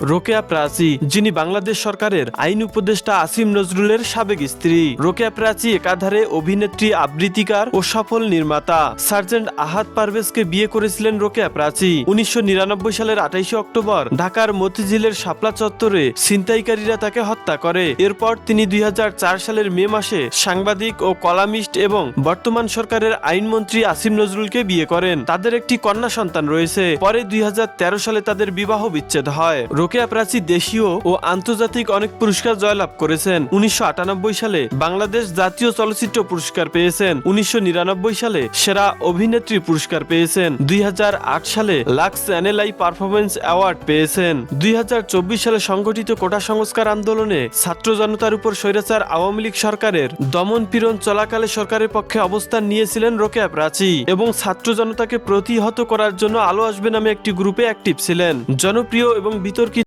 রোকেয়া প্রাচী, যিনি বাংলাদেশ সরকারের আইন উপদেষ্টা আসিম নজরুলের সাবেক স্ত্রী। রোকেয়া প্রাচী একাধারে অভিনেত্রী, আবৃত্তিকার ও সফল নির্মাতা। সার্জেন্ট আহাদ পারভেজকে বিয়ে করেছিলেন রোকেয়া প্রাচী। উনিশশো নিরানব্বই সালের আঠাইশে অক্টোবর ঢাকার মতিঝিলের শাপলা চত্বরে ছিনতাইকারীরা তাকে হত্যা করে। এরপর তিনি দুই হাজার চার সালের মে মাসে সাংবাদিক ও কলামিস্ট এবং বর্তমান সরকারের আইনমন্ত্রী আসিম নজরুলকে বিয়ে করেন। তাদের একটি কন্যা সন্তান রয়েছে। পরে দুই হাজার তেরো সালে তাদের বিবাহ বিচ্ছেদ হয়। রোকেয়া প্রাচী দেশীয় ও আন্তর্জাতিক অনেক পুরস্কার জয়লাভ করেছেন। উনিশশো আটানব্বই সালে বাংলাদেশ জাতীয় চলচ্চিত্র পুরস্কার পেয়েছেন। উনিশশো নিরানব্বই সালে সেরা অভিনেত্রী পুরস্কার পেয়েছেন। দুই হাজার আট সালে লাক্স অ্যানেলাই পারফরমেন্স অ্যাওয়ার্ড পেয়েছেন। দুই সালে সংগঠিত কোটা সংস্কার আন্দোলনে ছাত্র জনতার উপর স্বৈরাচার আওয়ামী লীগ সরকারের দমন পীড়ন চলাকালে সরকারের পক্ষে অবস্থান নিয়েছিলেন রোকেয়া প্রাচী এবং ছাত্র জনতাকে প্রতিহত করার জন্য আলো আসবে নামে একটি গ্রুপে অ্যাক্টিভ ছিলেন। জনপ্রিয় এবং বিতর্কিত